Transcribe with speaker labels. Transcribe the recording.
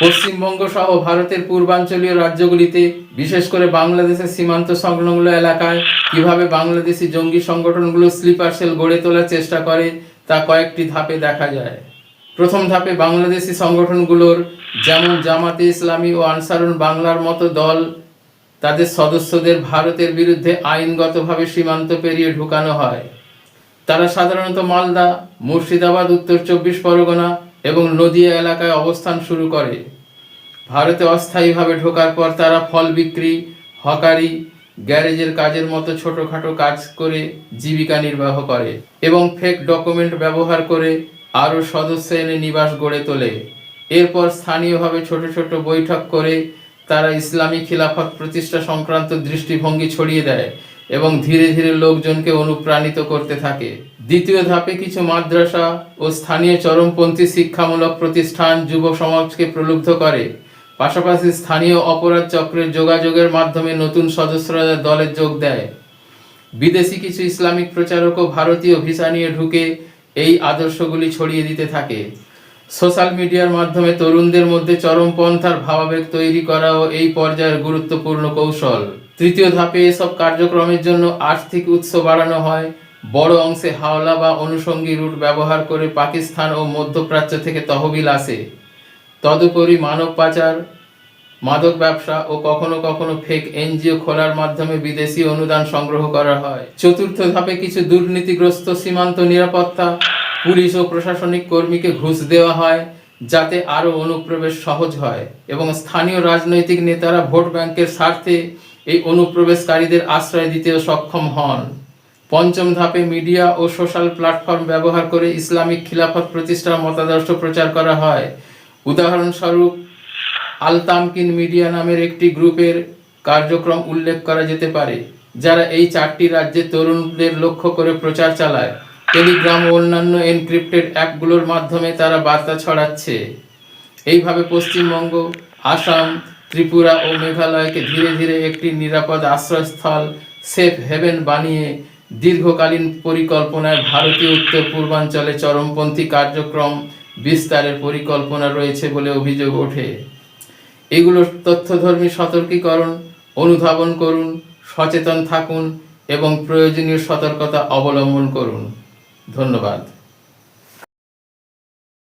Speaker 1: পশ্চিমবঙ্গ সহ ভারতের পূর্বাঞ্চলীয় রাজ্যগুলিতে, বিশেষ করে বাংলাদেশের সীমান্ত সংলগ্ন এলাকায়, কীভাবে বাংলাদেশি জঙ্গি সংগঠনগুলো স্লিপার সেল গড়ে তোলার চেষ্টা করে, তা কয়েকটি ধাপে দেখা যায়। প্রথম ধাপে বাংলাদেশি সংগঠনগুলোর, যেমন জামাতে ইসলামী ও আনসারুন বাংলার মতো দল, তাদের সদস্যদের ভারতের বিরুদ্ধে আইনগতভাবে সীমান্ত পেরিয়ে ঢুকানো হয়। তারা সাধারণত মালদা, মুর্শিদাবাদ, উত্তর চব্বিশ পরগনা এবং নদিয়া এলাকায় অবস্থান শুরু করে। ভারতে অস্থায়ীভাবে ঢোকার পর তারা ফল বিক্রি, হকারি, গ্যারেজের কাজের মতো ছোটোখাটো কাজ করে জীবিকা নির্বাহ করে এবং ফেক ডকুমেন্ট ব্যবহার করে আরও সদস্য এনে নিবাস গড়ে তোলে। এরপর স্থানীয়ভাবে ছোট ছোট বৈঠক করে তারা ইসলামী খিলাফত প্রতিষ্ঠা সংক্রান্ত দৃষ্টিভঙ্গি ছড়িয়ে দেয়। এবং ধীরে ধীরে লোকজনকে অনুপ্রাণিত করতে থাকে। দ্বিতীয় ধাপে কিছু মাদ্রাসা ও স্থানীয় চরমপন্থী শিক্ষামূলক প্রতিষ্ঠান যুব সমাজকে প্রলুব্ধ করে। পাশাপাশি স্থানীয় অপরাধ চক্রের যোগাযোগের মাধ্যমে নতুন সদস্যরা দলে যোগ দেয়। বিদেশি কিছু ইসলামিক প্রচারকও ভারতীয় ভিসা নিয়ে ঢুকে এই আদর্শগুলি ছড়িয়ে দিতে থাকে। সোশ্যাল মিডিয়ার মাধ্যমে তরুণদের মধ্যে চরমপন্থার ভাবাবেগ তৈরি করাও এই পর্যায়ের গুরুত্বপূর্ণ কৌশল। তৃতীয় ধাপে এসব কার্যক্রমের জন্য আর্থিক উৎস বাড়ানো হয়। বড় অংশে হাওলা বা অনুষঙ্গী রুট ব্যবহার করে পাকিস্তান ও মধ্যপ্রাচ্য থেকে তহবিল আসে। তদুপরি মানব পাচার, মাদক ব্যবসা ও কখনো কখনো ফেক এনজিও খোলার মাধ্যমে বিদেশি অনুদান সংগ্রহ করা হয়। চতুর্থ ধাপে কিছু দুর্নীতিগ্রস্ত সীমান্ত নিরাপত্তা, পুলিশ ও প্রশাসনিক কর্মীকে ঘুষ দেওয়া হয়, যাতে আরও অনুপ্রবেশ সহজ হয় এবং স্থানীয় রাজনৈতিক নেতারা ভোট ব্যাংকের স্বার্থে এই অনুপ্রবেশকারীদের আশ্রয় দিতেও সক্ষম হন। পঞ্চম ধাপে মিডিয়া ও সোশ্যাল প্ল্যাটফর্ম ব্যবহার করে ইসলামিক খিলাফত প্রতিষ্ঠার মতাদর্শ প্রচার করা হয়। উদাহরণস্বরূপ, আলতামকিন মিডিয়া নামের একটি গ্রুপের কার্যক্রম উল্লেখ করা যেতে পারে, যারা এই চারটি রাজ্যে তরুণদের লক্ষ্য করে প্রচার চালায়। টেলিগ্রাম ও অন্যান্য এনক্রিপ্টেড অ্যাপগুলোর মাধ্যমে তারা বার্তা ছড়াচ্ছে। এইভাবে পশ্চিমবঙ্গ, আসাম ত্রিপুরা ও মেঘালয়কে ধীরে ধীরে একটি নিরাপদ আশ্রয়স্থল, সেফ হেভেন বানিয়ে দীর্ঘকালীন পরিকল্পনায় ভারতীয় উত্তর পূর্বাঞ্চলে চরমপন্থী কার্যক্রম বিস্তারের পরিকল্পনা রয়েছে বলে অভিযোগ ওঠে। এগুলোর তথ্যধর্মী সতর্কীকরণ, অনুধাবন করুন, সচেতন থাকুন এবং প্রয়োজনীয় সতর্কতা অবলম্বন করুন। ধন্যবাদ।